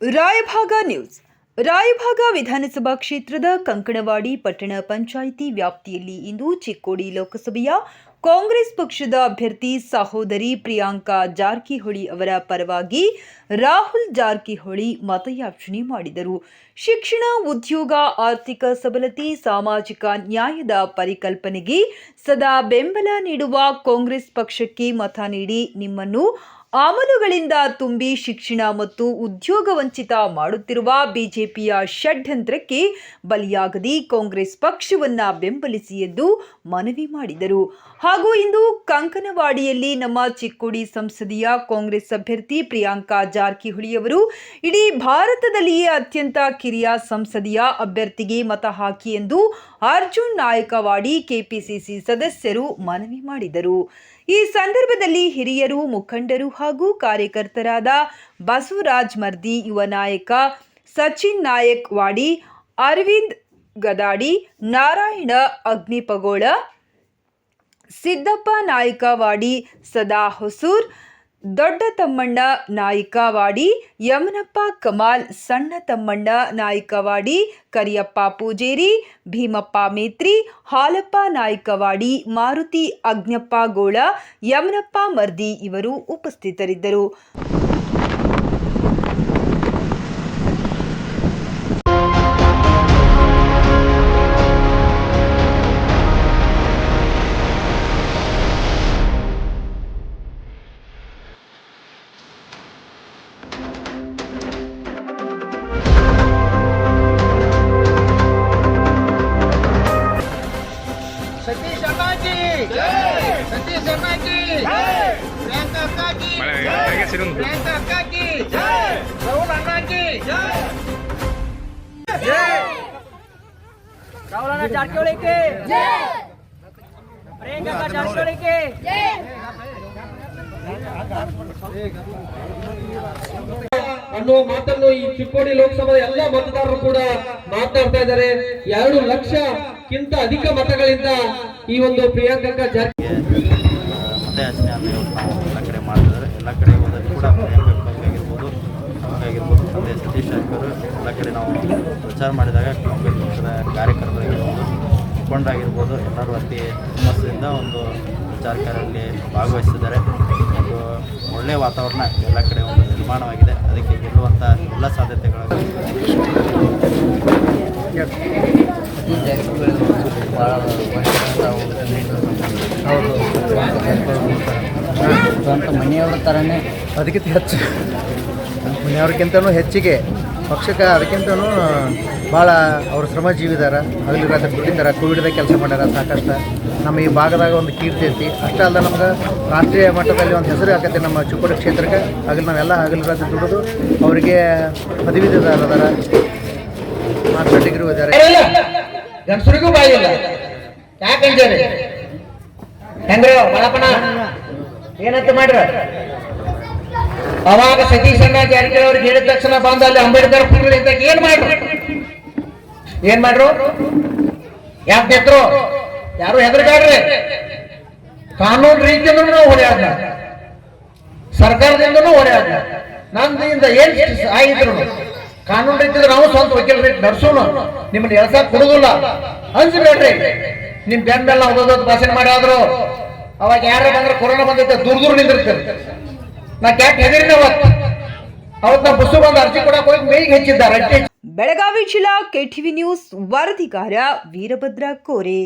Raybag news. Raybag ವಿಧಾನಸಭಾ ಕ್ಷೇತ್ರದ ಕಂಕಣವಾಡಿ ಪಟ್ಟಣ ಪಂಚಾಯಿತಿ ವ್ಯಾಪ್ತಿಯಲ್ಲಿ ಇಂದು ಚಿಕ್ಕೋಡಿ ಲೋಕಸಭೆಯ ಕಾಂಗ್ರೆಸ್ ಪಕ್ಷದ ಅಭ್ಯರ್ಥಿ ಸಹೋದರಿ ಪ್ರಿಯಾಂಕಾ ಜಾರಕಿಹೊಳಿ ಅವರ ಪರವಾಗಿ ರಾಹುಲ್ ಜಾರಕಿಹೊಳಿ ಮತಯಾಚನೆ ಮಾಡಿದರು. ಶಿಕ್ಷಣ, ಉದ್ಯೋಗ, ಆರ್ಥಿಕ ಸಬಲತೆ ಸಾಮಾಜಿಕ ನ್ಯಾಯದ ಪರಿಕಲ್ಪನೆಗೆ ಸದಾ ಬೆಂಬಲ ನೀಡುವ ಕಾಂಗ್ರೆಸ್ ಪಕ್ಷಕ್ಕೆ ಮತ ನೀಡಿ ನಿಮ್ಮನ್ನು ಆಮಲುಗಳಿಂದ ತುಂಬಿ ಶಿಕ್ಷಣ ಮತ್ತು ಉದ್ಯೋಗ ವಂಚಿತ ಮಾಡುತ್ತಿರುವ ಬಿಜೆಪಿಯ ಷಡ್ಯಂತ್ರಕ್ಕೆ ಬಲಿಯಾಗದೆ ಕಾಂಗ್ರೆಸ್ ಪಕ್ಷವನ್ನ ಬೆಂಬಲಿಸಿ ಎಂದು ಮನವಿ ಮಾಡಿದರು. ಹಾಗೂ ಇಂದು ಕಂಕನವಾಡಿಯಲ್ಲಿ ನಮ್ಮ ಚಿಕ್ಕೋಡಿ ಸಂಸದೀಯ ಕಾಂಗ್ರೆಸ್ ಅಭ್ಯರ್ಥಿ ಪ್ರಿಯಾಂಕಾ ಜಾರಕಿಹೊಳಿ ಅವರು ಇಡೀ ಭಾರತದಲ್ಲಿಯೇ ಅತ್ಯಂತ ಕಿರಿಯ ಸಂಸದೀಯ ಅಭ್ಯರ್ಥಿಗೆ ಮತ ಹಾಕಿ ಎಂದು ಅರ್ಜುನ್ ನಾಯಕವಾಡಿ ಕೆಪಿಸಿಸಿ ಸದಸ್ಯರು ಮನವಿ ಮಾಡಿದರು. ಈ ಸಂದರ್ಭದಲ್ಲಿ ಹಿರಿಯರು ಮುಖಂಡರು ಹಾಗೂ ಕಾರ್ಯಕರ್ತರಾದ ಬಸವರಾಜ್ ಮರ್ದಿ, ಯುವ ನಾಯಕ ಸಚಿನ್ ನಾಯಕ್ ವಾಡಿ, ಅರವಿಂದ್ ಗದಾಡಿ, ನಾರಾಯಣ ಅಗ್ನಿಪಗೋಳ, ಸಿದ್ದಪ್ಪ ನಾಯಕವಾಡಿ ಸದಾ ಹೊಸೂರ್ ದೊಡ್ಡ ತಮ್ಮಣ್ಣ ನಾಯಿಕವಾಡಿ, ಯಮನಪ್ಪ ಕಮಾಲ್ ಸಣ್ಣ ತಮ್ಮಣ್ಣ ನಾಯಿಕವಾಡಿ, ಕರಿಯಪ್ಪ ಪೂಜೇರಿ, ಭೀಮಪ್ಪ ಮೇತ್ರಿ, ಹಾಲಪ್ಪ ನಾಯ್ಕವಾಡಿ, ಮಾರುತಿ ಅಗ್ನಪ್ಪ ಗೋಳ, ಯಮನಪ್ಪ ಮರ್ದಿ ಇವರು ಉಪಸ್ಥಿತರಿದ್ದರು. ಸಿಗೋದು ಅನ್ನೋ ಮಾತನ್ನು ಈ ಚಿಕ್ಕೋಡಿ ಲೋಕಸಭಾ ಎಲ್ಲ ಮತದಾರರು ಕೂಡ ಮಾತನಾಡ್ತಾ ಇದ್ದಾರೆ. ಎರಡು ಲಕ್ಷಕ್ಕಿಂತ ಅಧಿಕ ಮತಗಳಿಂದ ಈ ಒಂದು ಪ್ರಿಯಾಂಕ ಪ್ರಚಾರ ಮಾಡಿದಾಗ ಕಾಂಗ್ರೆಸ್ ಪಕ್ಷದ ಕಾರ್ಯಕರ್ತರಾಗಿರ್ಬೋದು ಮುಖಂಡರಾಗಿರ್ಬೋದು ಎಲ್ಲರೂ ಅತಿ ಹುಮ್ಮಸ್ಸಿಂದ ಒಂದು ಪ್ರಚಾರ ಕಾರ್ಯದಲ್ಲಿ ಭಾಗವಹಿಸಿದ್ದಾರೆ. ಒಂದು ಒಳ್ಳೆಯ ವಾತಾವರಣ ಎಲ್ಲ ಕಡೆ ಒಂದು ನಿರ್ಮಾಣವಾಗಿದೆ. ಅದಕ್ಕೆ ಗೆಲ್ಲುವಂಥ ಎಲ್ಲ ಸಾಧ್ಯತೆಗಳು ಮನೆಯವ್ರ ಥರನೇ ಅದಕ್ಕಿಂತ ಹೆಚ್ಚು. ಮನೆಯವ್ರಿಗಿಂತನೂ ಹೆಚ್ಚಿಗೆ ಪಕ್ಷಕ್ಕೆ ಅದಕ್ಕಿಂತನೂ ಭಾಳ ಅವ್ರ ಶ್ರಮಜೀವಿದಾರ ಅಲ್ಲಿ ರಾತ್ರಿ ದುಡಿದಾರ ಕೋವಿಡ್ದಾಗ ಕೆಲಸ ಮಾಡ್ಯಾರ ಸಾಕಷ್ಟು. ನಮ್ಮ ಈ ಭಾಗದಾಗ ಒಂದು ಕೀರ್ತಿ ಐತಿ. ಅಷ್ಟೇ ಅಲ್ಲ ನಮ್ಗೆ ರಾಷ್ಟ್ರೀಯ ಮಟ್ಟದಲ್ಲಿ ಒಂದು ಹೆಸರು ಆಕೈತಿ ನಮ್ಮ ಚಿಕ್ಕೋಡಿ ಕ್ಷೇತ್ರಕ್ಕೆ. ಹಗಲು ನಾವೆಲ್ಲ ಹಗಲು ರಾತ್ರಿ ದುಡಿದು ಅವರಿಗೆ ಪದವೀಧರ ಅದಾರ ಮಾಸ್ಟರ್ ಡಿಗ್ರಿ ಬಾಯಿ ಇಲ್ಲ. ಏನಂತ ಮಾಡ್ರ? ಅವಾಗ ಸತೀಶ್ ಅಣ್ಣ ಜಾರಕಿಹೊಳಿ ಅವ್ರಿಗೆ ಹೇಳಿದ ತಕ್ಷಣ ಬಂದ ಅಲ್ಲಿ ಅಂಬೇಡ್ಕರ್ ಪುಟ್ಗಳು ಇದ್ದಾಗ ಏನ್ ಮಾಡ್ರಿ? ಏನ್ ಮಾಡ್ರು? ಯಾಕೆ ಹೆದ್ರು ಯಾರು ಹೆದರ್ಗಾಡ್ರಿ ಕಾನೂನು ರೀತಿಯಿಂದ ಓಡಾಡ ಹೊಡೆಯಾದ ಸರ್ಕಾರದಿಂದನೂ ಹೊಡೆಯಾದ ಏನು ಆಗಿದ್ರು ಕಾನೂನು ರೀತಿಯಿಂದ ನಾವು ಸ್ವಂತ ವಕೀಲ ರೀತಿ ನಿಮ್ಮನ್ನ ಎಳ್ಸಕ್ ಕೊಡುದಿಲ್ಲ. ಅನ್ಸ್ಬೇಡ್ರಿ ನಿಮ್ ಬೆನ್ ಬೆಲ್ಲ ನಾವು ಭಾಷಣ ಮಾಡ್ಯಾದ್ರು ಅವಾಗ ಯಾರ ಬಂದ್ರೆ ಕೊರೋನಾ ಬಂದೈತೆ, ದೂರ ದೂರ ನಿಂದಿರ್ತಾರೆ. ನಾ ಕ್ಯಾಟ್ ಹೆದರಿನ ಅವತ್? ಅವತ್ ನಾ ಬಸ್ಸು ಬಂದು ಅರ್ಜಿ ಕೊಡಕ್ ಹೋಗಿ ಮೇಯ್ಗೆ ಹೆಚ್ಚಿದ್ದಾರೆ. ಬೆಳಗಾವಿ ಜಿಲ್ಲಾ ಕೆಟಿವಿ ನ್ಯೂಸ್ ವರದಿಗಾರ ವೀರಭದ್ರ ಕೋರೆ.